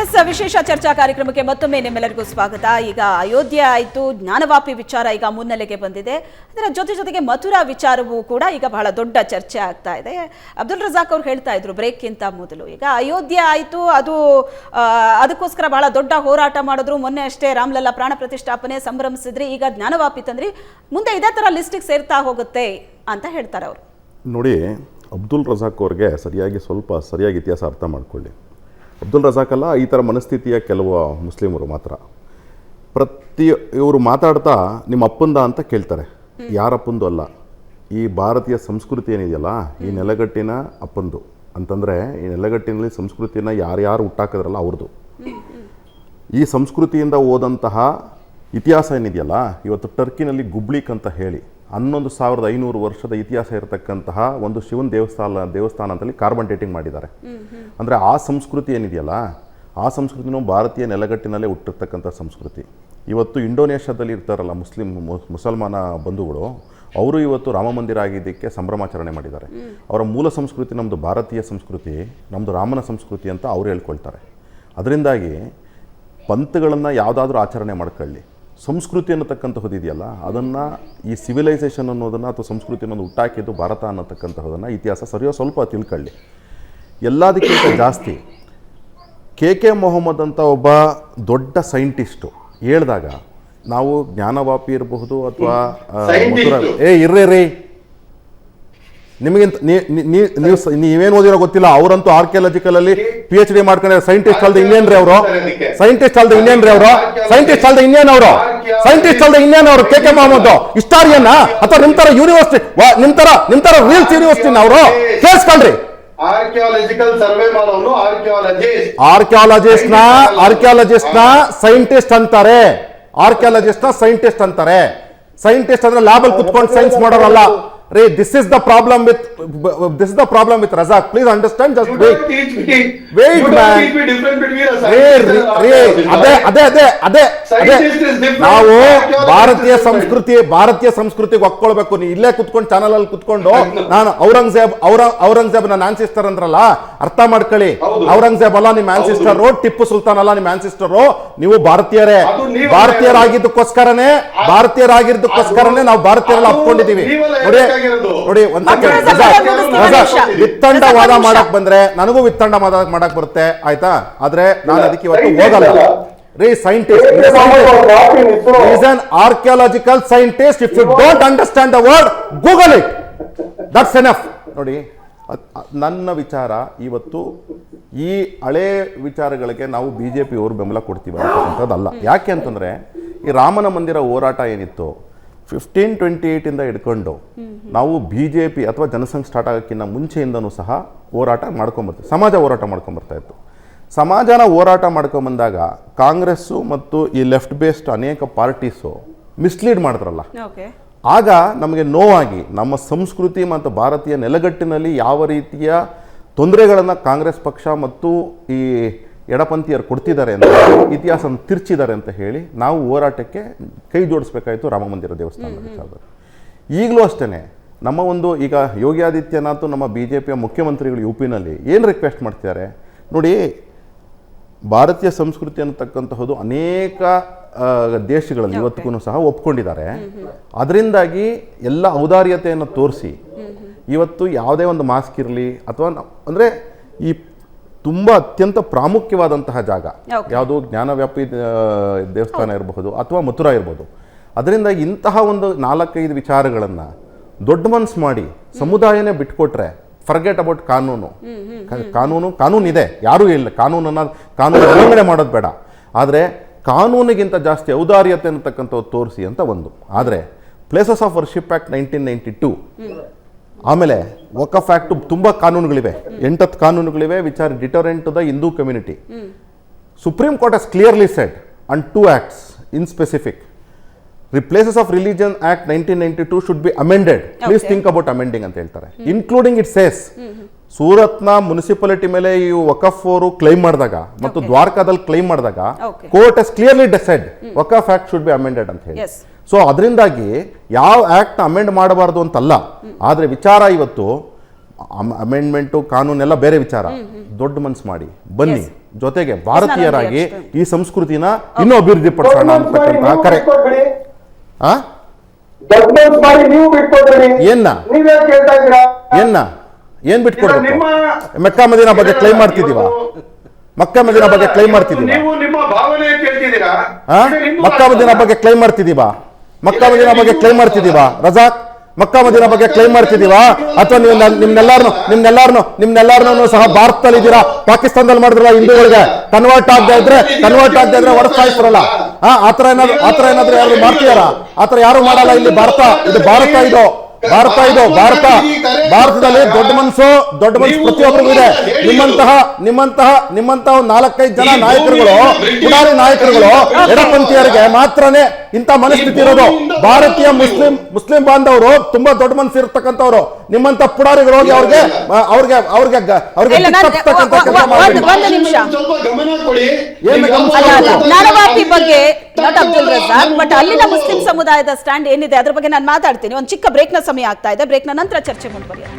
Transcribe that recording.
S, ವಿಶೇಷ ಚರ್ಚಾ ಕಾರ್ಯಕ್ರಮಕ್ಕೆ ಮತ್ತೊಮ್ಮೆ ನಿಮ್ಮೆಲ್ಲರಿಗೂ ಸ್ವಾಗತ. ಈಗ ಅಯೋಧ್ಯೆ ಆಯಿತು, ಜ್ಞಾನವಾಪಿ ವಿಚಾರ ಈಗ ಮುನ್ನೆಲೆಗೆ ಬಂದಿದೆ. ಅದರ ಜೊತೆ ಜೊತೆಗೆ ಮಥುರಾ ವಿಚಾರವೂ ಕೂಡ ಈಗ ಬಹಳ ದೊಡ್ಡ ಚರ್ಚೆ ಆಗ್ತಾ ಇದೆ. ಅಬ್ದುಲ್ ರಜಾಕ್ ಅವ್ರು ಹೇಳ್ತಾ ಇದ್ರು ಬ್ರೇಕ್ಗಿಂತ ಮೊದಲು. ಈಗ ಅಯೋಧ್ಯೆ ಆಯಿತು, ಅದು ಅದಕ್ಕೋಸ್ಕರ ಬಹಳ ದೊಡ್ಡ ಹೋರಾಟ ಮಾಡಿದ್ರು. ಮೊನ್ನೆ ಅಷ್ಟೇ ರಾಮ್ಲಲ್ಲಾ ಪ್ರಾಣ ಪ್ರತಿಷ್ಠಾಪನೆ ಸಂಭ್ರಮಿಸಿದ್ರಿ, ಈಗ ಜ್ಞಾನವಾಪಿ ತಂದ್ರಿ. ಮುಂದೆ ಇದೇ ಥರ ಲಿಸ್ಟಿಗೆ ಸೇರ್ತಾ ಹೋಗುತ್ತೆ ಅಂತ ಹೇಳ್ತಾರೆ ಅವರು. ನೋಡಿ, ಅಬ್ದುಲ್ ರಜಾಕ್ ಅವ್ರಿಗೆ ಸರಿಯಾಗಿ ಸ್ವಲ್ಪ ಸರಿಯಾಗಿ ಇತಿಹಾಸ ಅರ್ಥ ಮಾಡ್ಕೊಳ್ಳಿ. ಅಬ್ದುಲ್ ರಜಾಕ್ ಅಲ್ಲ ಈ ಥರ ಮನಸ್ಥಿತಿಯ ಕೆಲವು ಮುಸ್ಲಿಮರು ಮಾತ್ರ. ಪ್ರತಿ ಇವರು ಮಾತಾಡ್ತಾ ನಿಮ್ಮ ಅಪ್ಪಂದ ಅಂತ ಕೇಳ್ತಾರೆ. ಯಾರಪ್ಪಂದು ಅಲ್ಲ. ಈ ಭಾರತೀಯ ಸಂಸ್ಕೃತಿ ಏನಿದೆಯಲ್ಲ ಈ ನೆಲಗಟ್ಟಿನ ಅಪ್ಪಂದು. ಅಂತಂದರೆ ಈ ನೆಲಗಟ್ಟಿನಲ್ಲಿ ಸಂಸ್ಕೃತಿನ ಯಾರ್ಯಾರು ಹುಟ್ಟಾಕಿದ್ರಲ್ಲ ಅವ್ರದ್ದು ಈ ಸಂಸ್ಕೃತಿಯಿಂದ ಹೋದಂತಹ ಇತಿಹಾಸ ಏನಿದೆಯಲ್ಲ ಇವತ್ತು ಟರ್ಕಿನಲ್ಲಿ ಗುಬ್ಳಿಕ್ ಅಂತ ಹೇಳಿ ಹನ್ನೊಂದು ಸಾವಿರದ ಐನೂರು ವರ್ಷದ ಇತಿಹಾಸ ಇರತಕ್ಕಂತಹ ಒಂದು ಶಿವನ ದೇವಸ್ಥಾನ ದೇವಸ್ಥಾನ ಅಂತಲ್ಲಿ ಕಾರ್ಬನ್ ಡೇಟಿಂಗ್ ಮಾಡಿದ್ದಾರೆ. ಅಂದರೆ ಆ ಸಂಸ್ಕೃತಿ ಏನಿದೆಯಲ್ಲ, ಆ ಸಂಸ್ಕೃತಿನೂ ಭಾರತೀಯ ನೆಲಗಟ್ಟಿನಲ್ಲೇ ಹುಟ್ಟಿರ್ತಕ್ಕಂಥ ಸಂಸ್ಕೃತಿ. ಇವತ್ತು ಇಂಡೋನೇಷ್ಯಾದಲ್ಲಿ ಇರ್ತಾರಲ್ಲ ಮುಸ್ಲಿಂ ಮುಸಲ್ಮಾನ ಬಂಧುಗಳು, ಅವರು ಇವತ್ತು ರಾಮ ಮಂದಿರ ಆಗಿದ್ದಕ್ಕೆ ಸಂಭ್ರಮಾಚರಣೆ ಮಾಡಿದ್ದಾರೆ. ಅವರ ಮೂಲ ಸಂಸ್ಕೃತಿ ನಮ್ಮದು ಭಾರತೀಯ ಸಂಸ್ಕೃತಿ ನಮ್ಮದು ರಾಮನ ಸಂಸ್ಕೃತಿ ಅಂತ ಅವ್ರು ಹೇಳ್ಕೊಳ್ತಾರೆ. ಅದರಿಂದಾಗಿ ಪಂಥಗಳನ್ನು ಯಾವುದಾದ್ರೂ ಆಚರಣೆ ಮಾಡ್ಕೊಳ್ಳಿ. ಸಂಸ್ಕೃತಿ ಅನ್ನತಕ್ಕಂಥದ್ದು ಇದೆಯಲ್ಲ ಅದನ್ನು ಈ ಸಿವಿಲೈಸೇಷನ್ ಅನ್ನೋದನ್ನು ಅಥವಾ ಸಂಸ್ಕೃತಿ ಅನ್ನೋದು ಹುಟ್ಟಾಕಿದ್ದು ಭಾರತ ಅನ್ನತಕ್ಕಂಥದನ್ನು ಇತಿಹಾಸ ಸರಿಯೋ ಸ್ವಲ್ಪ ತಿಳ್ಕೊಳ್ಳಿ ಎಲ್ಲದಕ್ಕಿಂತ ಜಾಸ್ತಿ ಕೆ ಕೆ ಮೊಹಮ್ಮದ್ ಅಂತ ಒಬ್ಬ ದೊಡ್ಡ ಸೈಂಟಿಸ್ಟು ಹೇಳಿದಾಗ ನಾವು ಜ್ಞಾನವಾಪಿ ಇರಬಹುದು ಅಥವಾ. ಏ ಇರ್ರಿ ರೀ ನಿಮಗಿಂತ ನೀವು ನೀವೇನು ಓದಿರೋ ಗೊತ್ತಿಲ್ಲ ಅವರಂತೂ ಆರ್ಕಿಯಾಲಜಿಕಲ್ ಅಲ್ಲಿ ಪಿ ಎಚ್ ಡಿ ಮಾಡ್ಕೊಂಡಿರೋ ಸೈಂಟಿಸ್ಟ್ ಅಲ್ದ ಇನ್ನೇನ್ ರೀ ಅವರು. ಸೈಂಟಿಸ್ಟ್ ಅಲ್ದ ಇನ್ನೇನ್ ರೀ ಅವರು. ಸೈಂಟಿಸ್ಟ್ ಅಲ್ದ ಇನ್ನೇನ್ ಅವರು. ಸೈಂಟಿಸ್ಟ್ ಅಲ್ದ ಇನ್ನೇನ್ ಅವರು ಕೆ ಕೆ ಮಹಮ್ಮದ್ ಹಿಸ್ಟಾರಿಯನ್ ಅಥವಾ ನಿಮ್ ತರ ಯೂನಿವರ್ಸಿಟಿ ನಿಮ್ ತರ ನಿಮ್ ತರ ರೀಲ್ಸ್ ಯೂನಿವರ್ಸಿಟಿನ ಅವರು? ಕೇಳಿಸ್ಕೊಳ್ರಿ. ಆರ್ಕಿಯಾಲಜಿಕಲ್ ಸರ್ವೆ ಮಾಡೋನು ಆರ್ಕಿಯಾಲಜಿಸ್ಟ್ ಆರ್ಕಿಯಾಲಜಿಸ್ಟ್ನ ಆರ್ಕಿಯಾಲಜಿಸ್ಟ್ನ ಸೈಂಟಿಸ್ಟ್ ಅಂತಾರೆ. ಆರ್ಕಿಯಾಲಜಿಸ್ಟ್ನ ಸೈಂಟಿಸ್ಟ್ ಅಂತಾರೆ. ಸೈಂಟಿಸ್ಟ್ ಅಂದ್ರೆ ಲ್ಯಾಬ್ ಅಲ್ಲಿ ಕುತ್ಕೊಂಡು ಸೈನ್ಸ್ ಮಾಡೋರಲ್ಲ. ರೀ this is the problem with this is the problem with Razak please understand just wait Wait, man. ಅದೇ ಅದೇ ಅದೇ ಅದೇ Scientist is different. ನಾವು ಭಾರತೀಯ ಸಂಸ್ಕೃತಿ ಭಾರತೀಯ ಸಂಸ್ಕೃತಿಗೆ ಒಕ್ಕೊಳ್ಬೇಕು. ನೀ ಇಲ್ಲೇ ಕುತ್ಕೊಂಡು ಚಾನಲ್ ಅಲ್ಲಿ ಕುತ್ಕೊಂಡು ನಾನು ಔರಂಗಜೇಬ್ ಔರ ಔರಂಗಜೇಬ್ ನನ್ನ ಆನ್ಸಿಸ್ಟರ್ ಅಂದ್ರಲ್ಲ ಅರ್ಥ ಮಾಡ್ಕೊಳ್ಳಿ. ಔರಂಗಜೇಬ್ ಅಲ್ಲ ನಿಮ್ಮ ಆನ್ಸಿಸ್ಟರ್ ಟಿಪ್ಪು ಸುಲ್ತಾನ್ ಅಲ್ಲ ನಿಮ್ಮ ಆನ್ಸಿಸ್ಟರ್ ನೀವು ಭಾರತೀಯರೇ. ಭಾರತೀಯರಾಗಿದ್ದಕ್ಕೋಸ್ಕರನೇ ಭಾರತೀಯರಾಗಿದ್ದಕ್ಕೋಸ್ಕರನೇ ನಾವು ಭಾರತೀಯರಲ್ಲಿ ಅಪ್ಕೊಂಡಿದ್ದೀವಿ. ನೋಡಿ. ನೋಡಿ ಒಂದ್. ವಿತ್ತಂಡವಾದ ರಜಾಕ್ ಮಾಡಕ್ ಬಂದ್ರೆ ನನಗೂ ವಿತ್ತಂಡ ವಾದ ಮಾಡಕ್ ಬರುತ್ತೆ ಆಯ್ತಾ? ಆದ್ರೆ ನಾನು ಅದಕ್ಕೆ ಇವತ್ತು ಹೋಗಲ್ಲ. ರೀ scientist is an archaeological scientist if you don't understand the word Google it that's enough ನೋಡಿ ನನ್ನ ವಿಚಾರ ಇವತ್ತು ಈ ಹಳೆ ವಿಚಾರಗಳಿಗೆ ನಾವು ಬಿ ಜೆ ಪಿಯವರು ಬೆಂಬಲ ಕೊಡ್ತೀವಿ ಅಂತಕ್ಕಂಥದ್ದಲ್ಲ. ಯಾಕೆ ಅಂತಂದ್ರೆ ಈ ರಾಮನ ಮಂದಿರ ಹೋರಾಟ ಏನಿತ್ತು? ಫಿಫ್ಟೀನ್ ಟ್ವೆಂಟಿ ಏಯ್ಟಿಂದ ಹಿಡ್ಕೊಂಡು ನಾವು ಬಿ ಜೆ ಪಿ ಅಥವಾ ಜನಸಂಘ ಸ್ಟಾರ್ಟ್ ಆಗೋಕ್ಕಿಂತ ಮುಂಚೆಯಿಂದನೂ ಸಹ ಹೋರಾಟ ಮಾಡ್ಕೊಂಬರ್ತೀವಿ ಸಮಾಜ ಹೋರಾಟ ಮಾಡ್ಕೊಂಬರ್ತಾ ಇತ್ತು. ಸಮಾಜನ ಹೋರಾಟ ಮಾಡ್ಕೊಂಬಂದಾಗ ಕಾಂಗ್ರೆಸ್ಸು ಮತ್ತು ಈ ಲೆಫ್ಟ್ ಬೇಸ್ಡ್ ಅನೇಕ ಪಾರ್ಟೀಸು ಮಿಸ್ಲೀಡ್ ಮಾಡಿದ್ರಲ್ಲ. ಆಗ ನಮಗೆ ನೋವಾಗಿ ನಮ್ಮ ಸಂಸ್ಕೃತಿ ಮತ್ತು ಭಾರತೀಯ ನೆಲಗಟ್ಟಿನಲ್ಲಿ ಯಾವ ರೀತಿಯ ತೊಂದರೆಗಳನ್ನು ಕಾಂಗ್ರೆಸ್ ಪಕ್ಷ ಮತ್ತು ಈ ಎಡಪಂಥೀಯರು ಕೊಡ್ತಿದ್ದಾರೆ ಅಂತ ಇತಿಹಾಸ ತಿರ್ಚಿದ್ದಾರೆ ಅಂತ ಹೇಳಿ ನಾವು ಹೋರಾಟಕ್ಕೆ ಕೈ ಜೋಡಿಸ್ಬೇಕಾಯಿತು ರಾಮ ಮಂದಿರ ದೇವಸ್ಥಾನದ ವಿಚಾರದಲ್ಲಿ ಈಗಲೂ ಅಷ್ಟೇ ನಮ್ಮ ಒಂದು ಈಗ ಯೋಗಿ ಆದಿತ್ಯನಾಥ್ ನಮ್ಮ ಬಿ ಜೆ ಪಿಯ ಮುಖ್ಯಮಂತ್ರಿಗಳು ಯು ಪಿನಲ್ಲಿ ಏನು ರಿಕ್ವೆಸ್ಟ್ ಮಾಡ್ತಿದ್ದಾರೆ? ನೋಡಿ ಭಾರತೀಯ ಸಂಸ್ಕೃತಿ ಅನ್ನತಕ್ಕಂತಹದ್ದು ಅನೇಕ ದೇಶಗಳಲ್ಲಿ ಇವತ್ತಿಗೂ ಸಹ ಒಪ್ಕೊಂಡಿದ್ದಾರೆ. ಅದರಿಂದಾಗಿ ಎಲ್ಲ ಔದಾರ್ಯತೆಯನ್ನು ತೋರಿಸಿ ಇವತ್ತು ಯಾವುದೇ ಒಂದು ಮಾಸ್ಕ್ ಇರಲಿ ಅಥವಾ ಅಂದರೆ ಈ ತುಂಬ ಅತ್ಯಂತ ಪ್ರಾಮುಖ್ಯವಾದಂತಹ ಜಾಗ. ಯಾವುದು ಜ್ಞಾನವ್ಯಾಪಿ ದೇವಸ್ಥಾನ ಇರಬಹುದು ಅಥವಾ ಮಥುರಾ ಇರ್ಬೋದು. ಅದರಿಂದ ಇಂತಹ ಒಂದು ನಾಲ್ಕೈದು ವಿಚಾರಗಳನ್ನು ದೊಡ್ಡ ಮನ್ಸು ಮಾಡಿ ಸಮುದಾಯನೇ ಬಿಟ್ಕೊಟ್ರೆ ಫರ್ಗೆಟ್ ಅಬೌಟ್ ಕಾನೂನು. ಕಾನೂನು ಕಾನೂನು ಇದೆ. ಯಾರೂ ಇಲ್ಲ. ಕಾನೂನನ್ನು ಕಾನೂನು ಉಲ್ಲಂಘನೆ ಮಾಡೋದು ಬೇಡ. ಆದರೆ ಕಾನೂನಿಗಿಂತ ಜಾಸ್ತಿ ಔದಾರ್ಯತೆ ಅಂತಕ್ಕಂಥದ್ದು ತೋರಿಸಿ ಅಂತ ಒಂದು. ಆದರೆ places of worship act nineteen ninety two ಆಮೇಲೆ ವಕಫ್ ಆಕ್ಟ್ ತುಂಬಾ ಕಾನೂನುಗಳಿವೆ. ಎಂಟತ್ತು ಕಾನೂನುಗಳಿವೆ which are deterrent to the Hindu community supreme court has clearly set on two acts in specific replaces of religion act nineteen ninety two should be amended please think about amending ಅಂತ ಹೇಳ್ತಾರೆ. Including it says ಸೂರತ್ನ municipality ಮೇಲೆ ಈ ವಕಫ್ ಅವರು claim ಮಾಡಿದಾಗ ಮತ್ತು ದ್ವಾರಕಾದಲ್ಲಿ claim ಮಾಡಿದಾಗ court is clearly decide Waqf act should be amended ಅಂತ ಹೇಳಿ. ಸೊ ಅದರಿಂದಾಗಿ ಯಾವ ಆ್ಯಕ್ಟ್ನ ಅಮೆಂಡ್ ಮಾಡಬಾರ್ದು ಅಂತಲ್ಲ. ಆದರೆ ವಿಚಾರ ಇವತ್ತು ಅಮೆಂಡ್ಮೆಂಟು ಕಾನೂನೆಲ್ಲ ಬೇರೆ ವಿಚಾರ. ದೊಡ್ಡ ಮನ್ಸು ಮಾಡಿ. ಬನ್ನಿ. ಜೊತೆಗೆ ಭಾರತೀಯರಾಗಿ ಈ ಸಂಸ್ಕೃತಿನ ಇನ್ನೂ ಅಭಿವೃದ್ಧಿ ಪಡಿಸೋಣ ಅಂತಕ್ಕಂತಹ ಕರೆ. ಏನ್ನ? ನೀವೇ ಕೇಳ್ತಾ ಇದ್ದೀರಾ? ಏನ್ನ? ಏನ್ ಬಿಟ್ಕೊಡ್ಬೇಕು? ಮೆಕ್ಕಾ ಮದಿನ ಬಗ್ಗೆ ಕ್ಲೈಮ್ ಮಾಡ್ತಿದೀವ ಮಕ್ಕಾ ಮದಿನ ಬಗ್ಗೆ ಕ್ಲೈಮ್ ಮಾಡ್ತಿದೀವ? ಇದು ಮಕ್ಕಾ ಮದಿನ ಬಗ್ಗೆ ಕ್ಲೈಮ್ ಮಾಡ್ತಿದೀವಾ ಮಕ್ಕಾ ಮದಿನ ಬಗ್ಗೆ ಕ್ಲೈಮ್ ಮಾಡ್ತಿದೀವಾ ರಜಾಕ್? ಮಕ್ಕಾ ಮದಿನ ಬಗ್ಗೆ ಕ್ಲೈಮ್ ಮಾಡ್ತಿದೀವಾ ಅಥವಾ ನೀವು ನಿಮ್ನೆಲ್ಲಾರನು ನಿಮ್ನೆಲ್ಲಾರ್ನು ನಿಮ್ನೆಲ್ಲಾರ್ನು ಸಹ ಭಾರತದಲ್ಲಿ ಇದ್ದೀರಾ ಪಾಕಿಸ್ತಾನದಲ್ಲಿ ಮಾಡಿದ್ರಲ್ಲ ಹಿಂದೂಗಳಿಗೆ? ಕನ್ವರ್ಟ್ ಆಗದೆ ಇದ್ರೆ ಕನ್ವರ್ಟ್ ಆಗದೆ ಇದ್ರೆ ಹೊಡೆಸ್ತಾ ಇರ್ತಾರಲ್ಲ ಆ ಆತರ ಏನಾದ್ರು ಆತರ ಏನಾದ್ರು ಯಾರು ಮಾಡ್ತೀಯಾರ ಆತರ ಯಾರು ಮಾಡಲ್ಲ ಇಲ್ಲಿ ಭಾರತ. ಇದು ಭಾರತ ಇದು. ಭಾರತ ಇದು. ಭಾರತ. ಭಾರತದಲ್ಲಿ ದೊಡ್ಡ ಮನಸ್ಸು ದೊಡ್ಡ ಮನಸ್ಸು ಪ್ರತಿಯೊಬ್ಬರಿಗೂ ಇದೆ. ನಿಮ್ಮಂತಹ ನಿಮ್ಮಂತಹ ನಿಮ್ಮಂತಹ ನಾಲ್ಕೈದು ಜನ ನಾಯಕರುಗಳು, ಪುಡಾರಿ ನಾಯಕರುಗಳು, ಎಡಪಂಥೀಯರಿಗೆ ಮಾತ್ರನೇ ಇಂಥ ಮನಸ್ಥಿತಿ ಇರೋದು ಭಾರತೀಯ ಮುಸ್ಲಿಂ ಮುಸ್ಲಿಂ ಬಾಂಧವರು ತುಂಬಾ ದೊಡ್ಡ ಮನಸ್ಸು ಇರ್ತಕ್ಕಂಥವ್ರು ನಿಮ್ಮಂತ ಪುಡಾರಿಗಳು ಹೋಗಿ ಅವ್ರಿಗೆ ಅವ್ರಿಗೆ ಅವ್ರಿಗೆ ಅವ್ರಿಗೆ ಇಲ್ಲ, ನಾನು- ದಿಕ್ಕು ತಪ್ತಕ್ಕಂಥ ಒ- ಒ- ಮಾಡ್ಬೇಡಿ. ಒಂದು- ಒಂದು ನಿಮಿಷ. ಸ್ವಲ್ಪ ಗಮನ ಕೊಡಿ ಏನು ಗಮನ ಅಲ್ಲ ಅಲ್ಲ ಕೊಡ್ಬೇಕು? ಬಗ್ಗೆ ನಾಟ್ ಅಬ್ದುಲ್ ರಜಾಕ್ ಬಟ್ ಅಲ್ಲಿನ ಮುಸ್ಲಿಂ ಸಮುದಾಯದ ಸ್ಟ್ಯಾಂಡ್ ಏನಿದೆ ಅದ್ರ ಬಗ್ಗೆ ನಾನು ಮಾತಾಡ್ತೀನಿ ಒಂದು ಚಿಕ್ಕ ಬ್ರೇಕ್ನ ಸಮಯ ಆಗ್ತಾ ಇದೆ ಬ್ರೇಕ್ನ ನಂತರ ಚರ್ಚೆ ಮುಂದುವರಿಯೋಣ